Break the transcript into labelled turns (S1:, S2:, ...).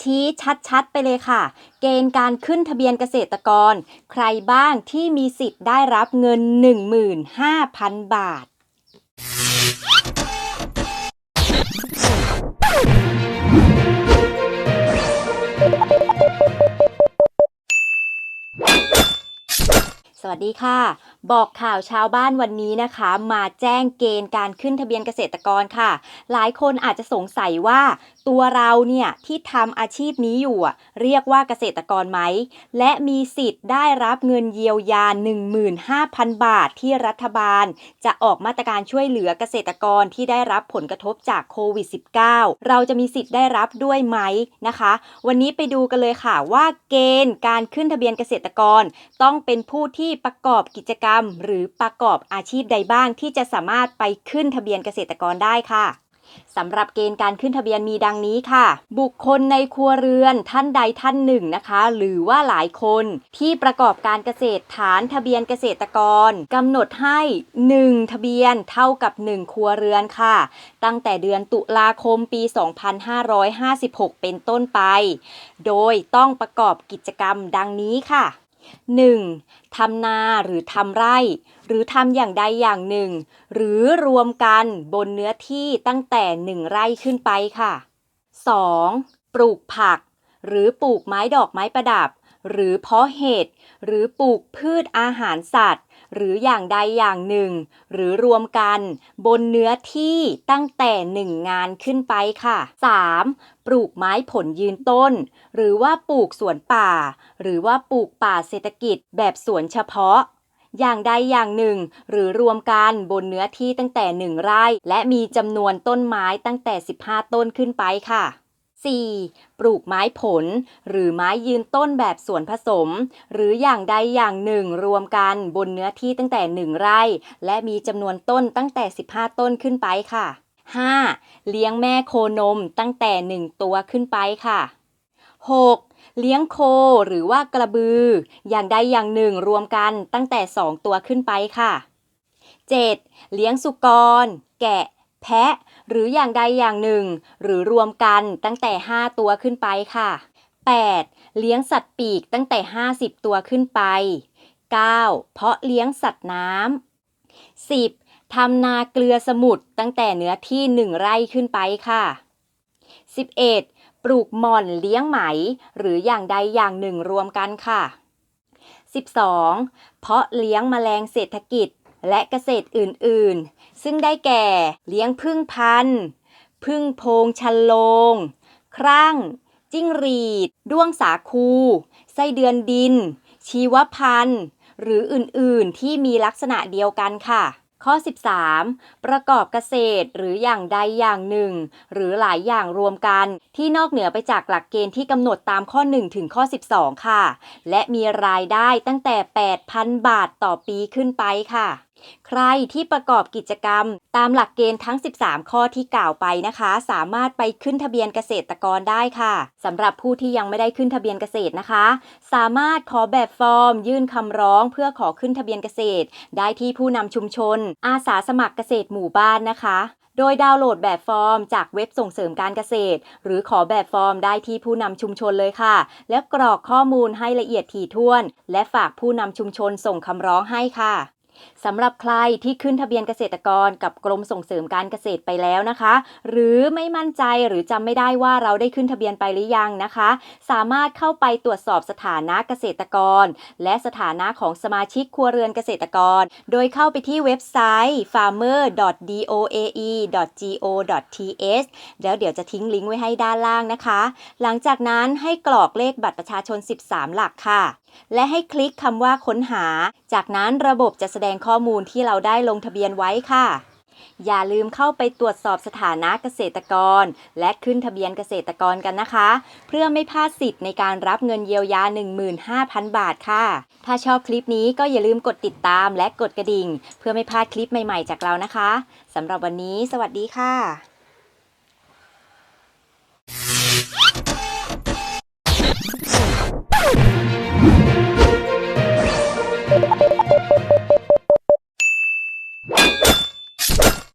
S1: ชี้ชัดๆ ไปเลยค่ะ เกณฑ์การขึ้นทะเบียนเกษตรกร ใครบ้างที่มีสิทธิ์ได้รับเงิน 15,000 บาทสวัสดีค่ะ บอกข่าวชาวบ้านวันนี้นะคะ มาแจ้งเกณฑ์การขึ้นทะเบียนเกษตรกรค่ะ หลายคนอาจจะสงสัยว่าตัวเราเนี่ยที่ทำอาชีพนี้อยู่เรียกว่าเกษตรกรไหม และมีสิทธิ์ได้รับเงินเยียวยา 15,000 บาทที่รัฐบาล จะออกมาตรการช่วยเหลือเกษตรกรที่ได้รับผลกระทบจากโควิด -19 เราจะมีสิทธิ์ได้รับด้วยไหมนะคะ วันนี้ไปดูกันเลยค่ะว่าเกณฑ์การขึ้นทะเบียนเกษตรกร ต้องเป็นผู้ที่ประกอบกิจกรรมหรือประกอบอาชีพใดบ้างที่จะสามารถไปขึ้นทะเบียนเกษตรกรได้ค่ะสำหรับเกณฑ์การขึ้นทะเบียนมีดังนี้ค่ะ บุคคลในครัวเรือนท่านใดท่านหนึ่งนะคะ หรือว่าหลายคนที่ประกอบการเกษตรฐานทะเบียนเกษตรกรกำหนดให้ 1 ทะเบียนเท่ากับ 1 ครัวเรือนค่ะ ตั้งแต่เดือนตุลาคมปี 2556 เป็นต้นไป โดยต้องประกอบกิจกรรมดังนี้ค่ะ 1. ทำนาหรือทำไร่ หรือทำอย่างใดอย่างหนึ่ง หรือรวมกันบนเนื้อที่ตั้งแต่ 1 ไร่ขึ้นไปค่ะ 2. ปลูกผัก หรือปลูกไม้ดอกไม้ประดับ หรือเพาะเห็ดหรือปลูกพืชอาหารสัตว์ หรืออย่างใดอย่างหนึ่ง หรือรวมกันบนเนื้อที่ตั้งแต่หนึ่งงานขึ้นไปค่ะ 3. ปลูกไม้ผลยืนต้น หรือว่าปลูกสวนป่า หรือว่าปลูกป่าเศรษฐกิจแบบสวนเฉพาะอย่างใดอย่างหนึ่ง หรือรวมกันบนเนื้อที่ตั้งแต่หนึ่งไร่ และมีจำนวนต้นไม้ตั้งแต่ 15 ต้นขึ้นไปค่ะ 4. ปลูกไม้ผล หรือไม้ยืนต้นแบบสวนผสม หรืออย่างใดอย่างหนึ่งรวมกันบนเนื้อที่ตั้งแต่ 1 ไร่ และมีจำนวนต้นตั้งแต่ 15 ต้นขึ้นไปค่ะ 5. เลี้ยงแม่โคนมตั้งแต่ 1 ตัวขึ้นไปค่ะ 6. เลี้ยงโคหรือว่ากระบือ อย่างใดอย่างหนึ่งรวมกันตั้งแต่ 2 ตัวขึ้นไปค่ะ 7. เลี้ยงสุกร แกะ แพะ หรืออย่างใดอย่างหนึ่ง หรือรวมกันตั้งแต่ 5 ตัวขึ้นไปค่ะ 8. เลี้ยงสัตว์ปีกตั้งแต่ 50 ตัวขึ้นไป 9. เพาะเลี้ยงสัตว์น้ำ 10. ทำนาเกลือสมุทรตั้งแต่เนื้อที่ 1 ไร่ขึ้นไปค่ะ 11. ปลูกหม่อนเลี้ยงไหม หรืออย่างใดอย่างหนึ่งรวมกันค่ะ 12. เพาะเลี้ยงแมลงเศรษฐกิจ และเกษตรอื่นๆ ซึ่งได้แก่ เลี้ยงพึ่งพันธุ์พึ่งโพงชันโลง ครั่ง จิ้งหรีด ด้วงสาคู ไส้เดือนดิน ชีวพันธุ์ หรืออื่นๆ ที่มีลักษณะเดียวกันค่ะ ข้อ 13 ประกอบเกษตรหรืออย่างใดอย่างหนึ่ง หรือหลายอย่างรวมกันที่นอกเหนือไปจากหลักเกณฑ์ที่กำหนดตามข้อ 1 ถึงข้อ 12 ค่ะ และมีรายได้ตั้งแต่ 8,000 บาทต่อปีขึ้นไปค่ะ ใครที่ประกอบกิจกรรม ตามหลักเกณฑ์ทั้ง 13 ข้อที่กล่าวไปนะคะ สามารถไปขึ้นทะเบียนเกษตรกรได้ค่ะสำหรับผู้ที่ยังไม่ได้ขึ้นทะเบียนเกษตรนะคะ สามารถขอแบบฟอร์ม ยื่นคำร้องเพื่อขอขึ้นทะเบียนเกษตร ได้ที่ผู้นำชุมชน อาสาสมัครเกษตรหมู่บ้านนะคะโดยดาวน์โหลดแบบฟอร์มจากเว็บส่งเสริมการเกษตร หรือขอแบบฟอร์มได้ที่ผู้นำชุมชนเลยค่ะ แล้วกรอกข้อมูลให้ละเอียดถี่ถ้วน และฝากผู้นำชุมชนส่งคำร้องให้ค่ะ สำหรับใครที่ขึ้นทะเบียนเกษตรกรกับกรมส่งเสริมการเกษตรไปแล้วนะคะ หรือไม่มั่นใจหรือจำไม่ได้ว่าเราได้ขึ้นทะเบียนไปหรือยังนะคะ สามารถเข้าไปตรวจสอบสถานะเกษตรกร และสถานะของสมาชิกครัวเรือนเกษตรกร โดยเข้าไปที่เว็บไซต์ farmer.doae.go.th แล้วเดี๋ยวจะทิ้งลิงก์ไว้ให้ด้านล่างนะคะ หลังจากนั้นให้กรอกเลขบัตรประชาชน 13 หลักค่ะ และให้คลิกคำว่าค้นหา จากนั้นระบบจะแสดงข้อมูลที่เราได้ลงทะเบียนไว้ค่ะ อย่าลืมเข้าไปตรวจสอบสถานะเกษตรกร และขึ้นทะเบียนเกษตรกรกันนะคะ เพื่อไม่พลาดสิทธิ์ในการรับเงินเยียวยา 15,000 บาทค่ะ ถ้าชอบคลิปนี้ก็อย่าลืมกดติดตามและกดกระดิ่ง เพื่อไม่พลาดคลิปใหม่ๆ จากเรานะคะสำหรับวันนี้ สวัสดีค่ะ